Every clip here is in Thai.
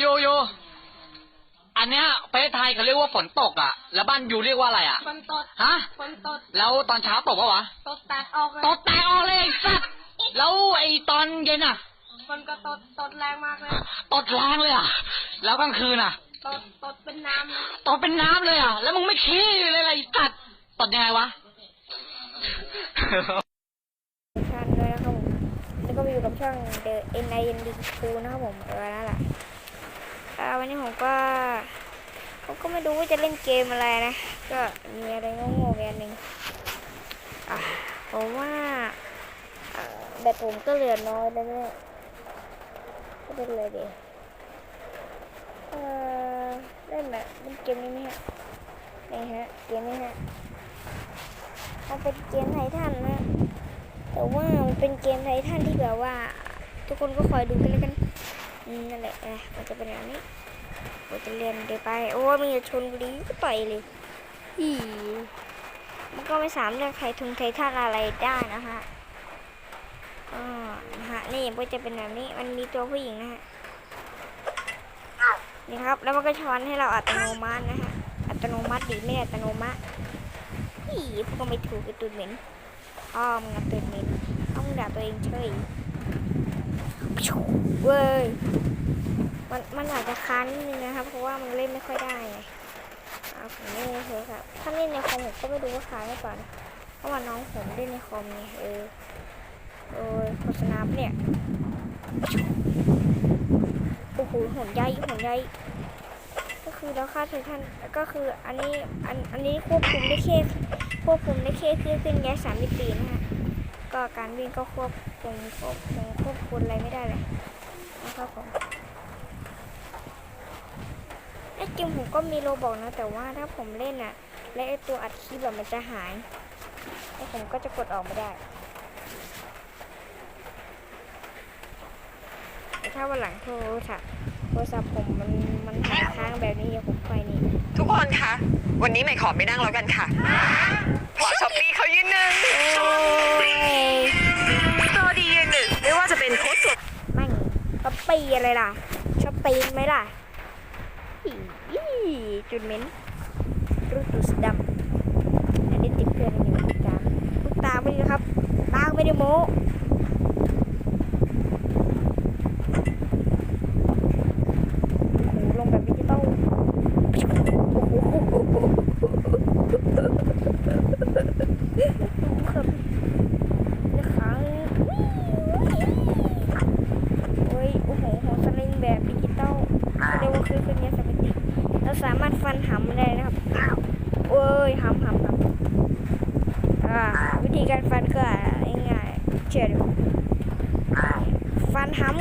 โยโยอันเนี้ยประเทศไทยเขาเรียกว่าฝนตกอะ แล้วบ้านยูเรียกว่าอะไรอะ ฝนตดฮะ ฝนตด แล้วตอนเช้าตกปะวะ ตดแตกออกเลยตกแตกออกเลยไอ้สัตว์แล้วไอ้ตอนเย็นอะ ฝนก็ตดตดแรงมากเลย ตดแรงเลยอะ แล้วกลางคืนอะ ตดตดเป็นน้ำเลยตดเป็นน้ำเลยอะ แล้วมึงไม่ขี้เลยอะไรไอ้สัตว์ตดยังไงวะช่างด้วยนะครับผม แล้วก็มาอยู่กับช่อง The N I N D Q นะครับผมเออนั่นแหละอ่า วันนี้ผมก็ผมก็ไม่รู้ว่าจะเล่นเกมอะไรนะ ก็มีอะไรโง่ๆไปอันหนึ่งผมว่าแบตผมก็เหลือน้อยแล้วเนี่ยก็เป็นเลยดีเออเล่นแบบเล่นเกมนี้ไหมฮะนี่ฮะเกมนี้ฮะมันเป็นเกมไททันนะแต่ว่ามันเป็นเกมไททันที่แบบว่า ทุกคนก็คอยดูกันแล้วกันนั่นแหละอะมันจะเป็นแบบนี้ เราจะเรียนเดี๋ยวไป โอ้มันจะชนบุรีก็ต่อยเลยอีมันก็ไม่สามารถเลือกใครทุนไททันอะไรได้นะฮะอ่านะฮะนี่มันก็จะเป็นแบบนี้ มันมีตัวผู้หญิงนะฮะ นี่ครับ แล้วมันก็ช้อนให้เราอัตโนมัตินะฮะ อัตโนมัติดีไม่ได้อัตโนมัติอีพวกก็ไม่ถูกไอ้ตุนเหม็นอ้อมงับตื่นมินต้องด่าตัวเองเฉยเว้ย มันมันอาจจะค้านนิดนึงนะครับ เพราะว่ามันเล่นไม่ค่อยได้ไงอ่าผมเล่นในโทรศัพท์ถ้าเล่นในคอมผมก็ไม่รู้ว่าค้านหรือเปล่านเพราะว่าน้องผมเล่นในคอมไงเออโอ้ยโฆษณาเนี่ยโอ้โหหุ่นใหญ่หุ่นใหญ่ก็คือเราค่าไททันก็คืออันนี้อันอันนี้ควบคุมได้แค่ควบคุมได้แค่เครื่องขึ้นแก๊สสามมิตินะฮะก็การวิ่งก็ควบคุมควบคุมควบคุมอะไรไม่ได้เลยนะครับผม ไอ้จริงผมก็มีโลบอกนะ แต่ว่าถ้าผมเล่นอะและไอ้ตัวอัดคลิปแบบมันจะหายแล้วผมก็จะกดออกไม่ได้แต่ถ้าวันหลังโทรศัพท์โทรศัพท์ผมมันมันหายค้างแบบนี้เดี๋ยวผมไปนี่ ทุกคนคะ วันนี้ใหม่ขอไม่นั่งแล้วกันค่ะขอช้อปปี้เขายืนหนึ่งโอ้ยตัวดียืนหนึ่งไม่ว่าจะเป็นโค้ดส่วนแม่งช้อปปี้อะไรล่ะช้อปปี้ไหมล่ะอีอี จุดเหม็นรูตุสดำอันนี้ติดเพื่อนอยู่ทุกตาทุกตาไม่ดีนะครับตาไม่ได้โม้โอ้โหลงแบบดิจิตอลครับนะคะโอ้ยโอ้โหหัวสลิงแบบดิจิตอลเรียกว่าคือเครื่องยาสมิติเราสามารถฟันหำได้นะครับโอ้ยหำหำหำอ่าวิธีการฟันก็ง่ายๆเชื่อดูฟันหำ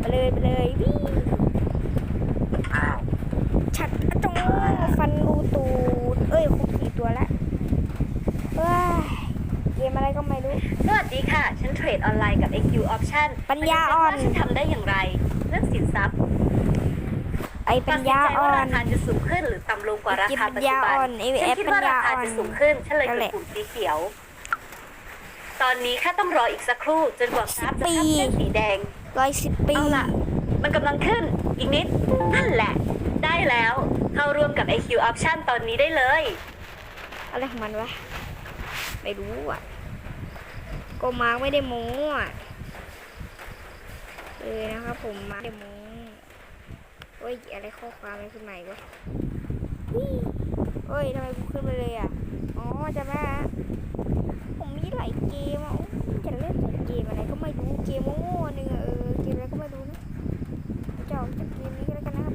ไปเลยไปเลยวิ่งชัดอะจงฟันรูตูดเอ้ยครบสี่ตัวแล้วเฮ้ยเกมอะไรก็ไม่รู้ สวัสดีค่ะ ฉันเทร ดออนไลน์กับ XU Option ปัญญาอ่อนมาดูกัว่าฉันทำได้อย่างไร เรื่องสินทรัพย์ไอปัญญาตัดสินใจอ่อว่านราคาจะสูงขึ้นหรือต่ำลงกว่าราคาปัจจุบันปัญญาอ่อนไอ้ฉัแอปคิดว่าราปัญญาอ่คาอนจะสูงขึ้นฉันเลยนั่กนดแหละปุ่มสีเขียว ตอนนี้แค่ต้องรออีกสักครู่จนกว่ากราฟจะปีข้ามเส้นสีแดงร้อยสิบปีเอาล่ะมันกำลังขึ้นอีกนิด นั่นแหละ ได้แล้ว เข้าร่วมกับ XU Option ตอนนี้ได้เลย อะไรของมันวะ ไม่รู้อะ ก็มาร์กไม่ได้โม้อะเออนะครับผมมาร์กไม่ได้โม้เฮ้ยอะไรข้อความอะไรขึ้นใหม่วะอี้เฮ้ยทำไมกูขึ้นไปเลยอะ อ๋อจะแม่ผมมีหลายเกมอะจะเล่นเกมอะไรก็ไม่รู้ เกมโง่ๆหนึ่งอะเออ เกมอะไรก็ไม่รู้นะจะออกจากเกมนี้ก็แล้วกันนะครับ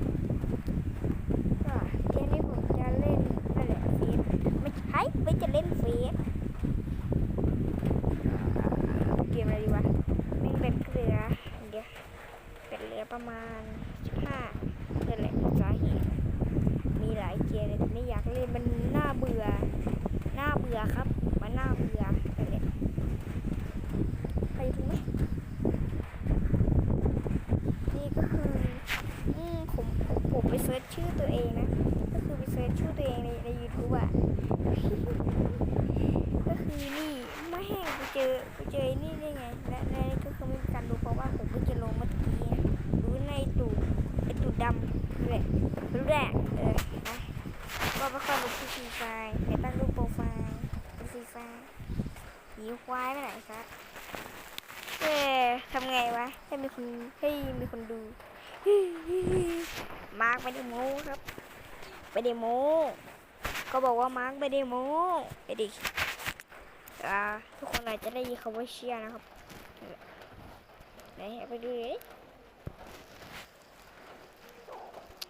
ก็เกมนี้ผมจะเล่นนั่นแหละเฟสไม่ใช่ไม่จะเล่นเฟสเกมอะไรดีวะแม่งเป็นเรือเดี๋ยวเป็นเรือประมาณสิบห้านั่นแหละสาเหตุมีหลายเกมเลยแต่ไม่อยากเล่นมันน่าเบื่อน่าเบื่อครับมันน่าเบื่อนั่นแหละใครถูกไหมนี่ก็คืออืมผมผมผมไปเซิร์ชชื่อตัวเอง องนะ ก็คือไปเซิร์ชชื่อตัวเองในในยูทูบอะ ก็คือนี่ไม่แห้ง ไปเจอไปเจอไอ้นี่ได้ไง และและนี่ก็คือไม่มีการดูเพราะว่าผมเพิ่งจะลงเมื่อกี้รู้ในตูดไอตูดดำแหละรู้แหละเออนะก็ไม่ค่อยรู้ที่ฟรีไฟในตั้งรูปโปรไฟล์ฟรีไฟล์หีควายไปไหนครับเออทำไงวะให้มีคนให้มีคนดูมาร์กไม่ได้โม้ครับไม่ได้โม้ก็บอกว่ามาร์กไม่ได้โม้ไอเด็ก อ่าทุกคนอาจจะได้ยินคำว่าเชียร์นะครับไหนไปดูดิ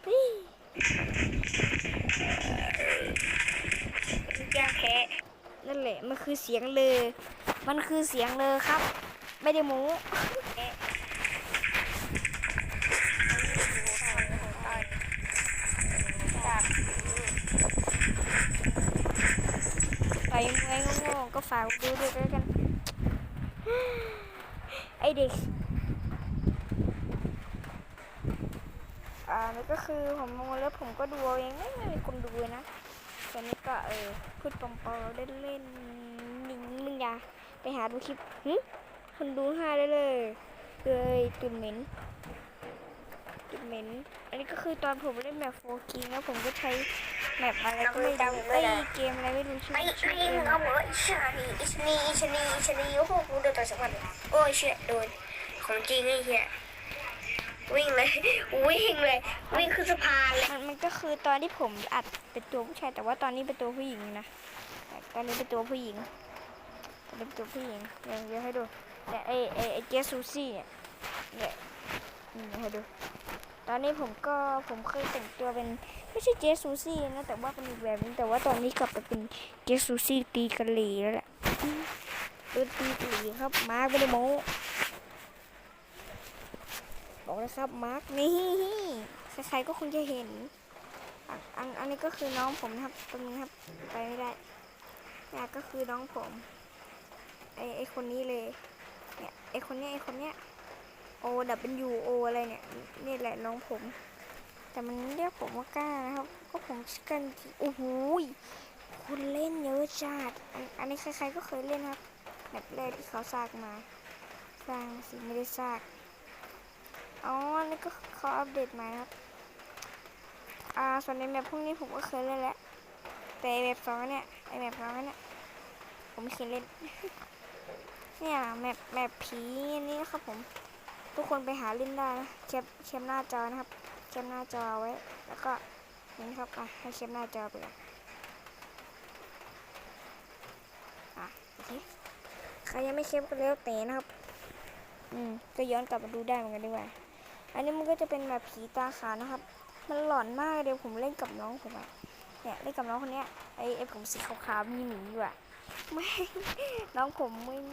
เฮ้ยแก้แพ้นั่นแหละมันคือเสียงเลย มันคือเสียงเลยครับ ไม่ได้โม้ไป มวยโง่ๆก็ฝากดูด้วยกัน ไอเด็ก อ่าแล้วก็คือผมมองแล้วผมก็ดูเอาเองไม่มีคนดูนะตอนนี้ก็เออพูดปอมๆเล่นเล่นนิ่งมึงอย่าไปหาดูคลิปหึคนดูห้าได้เลยเลยตุ่นเหม็นตุ่นเหม็น อันนี้ก็คือตอนผมเล่นแบบโฟกิงแล้วผมก็ใช้ แมปอะไรก็ไม่รู้ไอเกมอะไรไม่รู้ชื่อไอ้ไอ้เกมเอาหัวอิชานีอิชนีอิชนีอิชนีโอ้โหกูโดนต่อยสักวันโอ้ยเชี่ยโดนของจริงไอ้เหี้ยวิ่งเลยวิ่งเลย วิ่งขึ้นสะพานเลยมันมันก็คือตอนที่ผมอัดเป็นตัวผู้ชายแต่ว่าตอนนี้เป็นตัวผู้หญิงนะตอนนี้เป็นตัวผู้หญิงตอนนี้เป็นตัวผู้หญิงเดี๋ยวเดี๋ยวให้ดูเนี่ยไอไอไอเจสซูซี่เนี่ยเนี่ยให้ดู ตอนนี้ผมก็ผมเคยแต่งตัวเป็นไม่ใช่เจสซูซี่นะแต่ว่าเป็นอีกแบบนึงแต่ว่าตอนนี้กลับไปเป็นเจสซูซี่ตีกะหรี่แล้วแหละอืมโดนตีกะหรี่ครับมาร์กไม่ได้โม้บอกเลยครับมาร์กนี่ใครๆก็คงจะเห็นอันอันอันนี้ก็คือน้องผมนะครับตรงนี้ครับไปไม่ได้เนี่ยก็คือน้องผมไอไอคนนี้เลยเนี่ยไอคนเนี้ยไอคนเนี้ย โอดับเป็นยูโออะไรเนี่ย นี่แหละน้องผม แต่มันเรียกผมว่ากล้านะครับ ก็ผมชื่อกันจริงโอ้โหยคนเล่นเยอะจัดอันอันนี้ใครๆก็เคยเล่นครับแบบแรกที่เขาสร้างมาสร้างสิไม่ได้สร้างอ๋อนี่ก็เขาอัปเดตมานะครับ อ่า ส่วนในแบบพวกนี้ผมก็เคยเล่นแล้ว แต่แบบสองเนี่ย ไอแบบสองเนี่ย ผมไม่เคยเล่น เนี่ยแมปแมปผีอันนี้นะครับผม ทุกคนไปหาเล่นได้นะแคปแคปหน้าจอนะครับแคปหน้าจอไว้ แล้วก็นี่ครับอะให้แคปหน้าจอไปก่อนอะโอเคใครยังไม่แคปก็แล้วแต่นะครับ อืมก็ย้อนกลับมาดูได้เหมือนกันดีกว่าอันนี้มันก็จะเป็นแบบผีตาขาวนะครับ มันหลอนมากเดี๋ยวผมเล่นกับน้องผมอะเนี่ยเล่นกับน้องคนเนี้ยไอไอผมสีขาวๆมีหมีอยู่อะไม่น้องผมมึง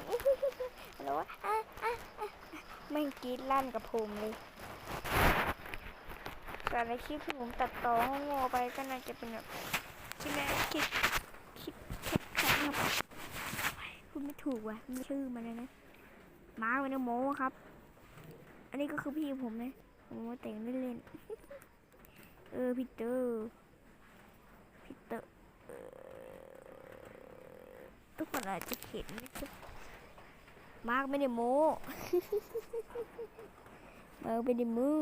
แล้วว่าอะอะอะ ไม่กรีดลั่นกับผมเลย แต่ในคลิปที่ผมตัดต่อโง่ๆไปก็น่าจะเป็นแบบคิดแม่คิดคิดคิดครับคุณไม่ถูกว่ะมีชื่อมันเลยนะมาร์คเวนโมครับ อันนี้ก็คือพี่ผมนะผมว่าแต่งเล่นๆเออพีเตอร์พีเตอร์ทุกคนอาจจะเห็นนะครับ มาร์คไม่ได้โมเออเป็นดิมือ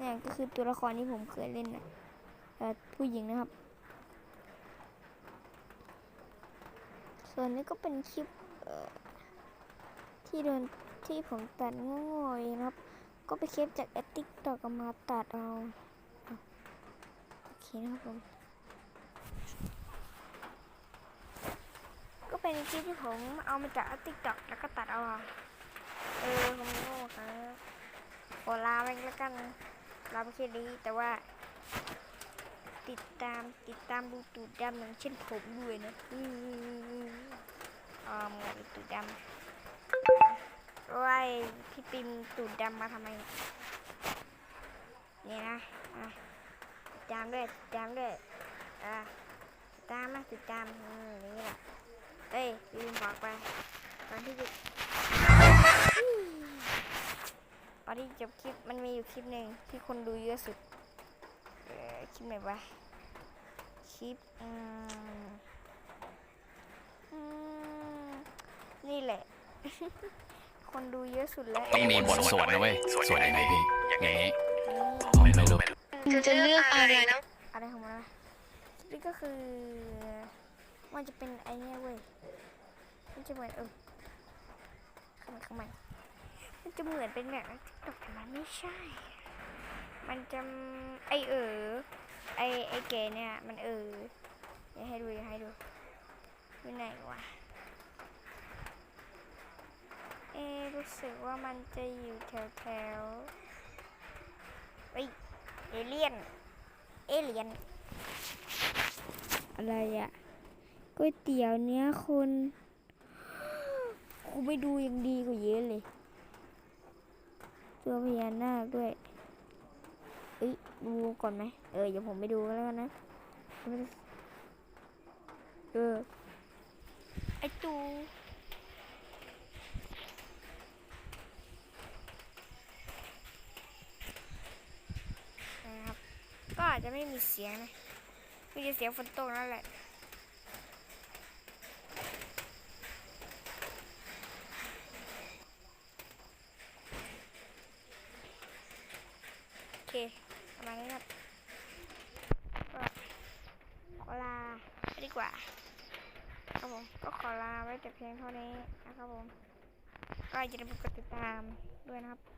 นี่ก็คือตัวละครที่ผมเคยเล่นนะผู้หญิงนะครับ ส่วนนี้ก็เป็นคลิปที่เดินที่ผมตัดง่ๆเองนะครับ ก็ไปเคลิปจากแอตติกต่อกมาตัดเอาเอาโอเคนะครับผม เป็นคลิปที่ผมเอามาจากตติกตอกแล้วก็ตัดเอา เออผมโง่ครับขอลาไปแล้วกันลาไปแค่นี้แต่ว่า ติดตามติดตามดูตูดดำอย่างเช่นผมด้วยนะอืมอ่าหมตูดดำโอ้ยพี่ปิมตูดดำมาทำไมเนี่ยนะติดตามด้วยติดตามด้วยอะติดตามนะติดตามอืมนี่แหละ เอ้ยลืมบอกไปตอนที่จะตอนที่จบคลิปมันมีอยู่คลิปหนึ่งที่คนดูเยอะสุดเอ่อคลิปไหนวะคลิปอืมอืมนี่แหละ คนดูเยอะสุดแล้วต้องมีบทสวดนะเว้ยสวดยังไงพี่อย่างงี้นี่ผมไม่รู้จะเลือกอะไรนะอะไรของมันวะนี่ก็คือ มันจะเป็นไอเนี้ยเว้ย มันจะเหมือนเออข้างในข้างในมันจะเหมือนเป็นแบบตกแต่มันไม่ใช่ มันจะไอเออไอไอเกเนี่ยมันเออเดี๋ยให้ดูเดี๋ยให้ดูอยู่ไหนวะเอรู้สึกว่ามันจะอยู่แถวแถวเฮ้ยเอเลียน เอเลียน อะไรอะ ก๋วยเตี๋ยวเนื้อคนกูไปดูยังดีกว่าเยอะเลย ตัวพญานาคด้วย เอ้ยดูก่อนไหมเออเดี๋ยวผมไปดูแล้วกันนะ เออ ไอตูนะครับ ก็อาจจะไม่มีเสียงนะ มีแต่เสียงฝนตกนั่นแหละ เคประมาณนี้ครับก็ขอลาไปดีกว่า ครับผมก็ขอลาไว้แต่เพียงเท่านี้นะครับผม ก็อย่าลืมกดติดตามด้วยนะครับ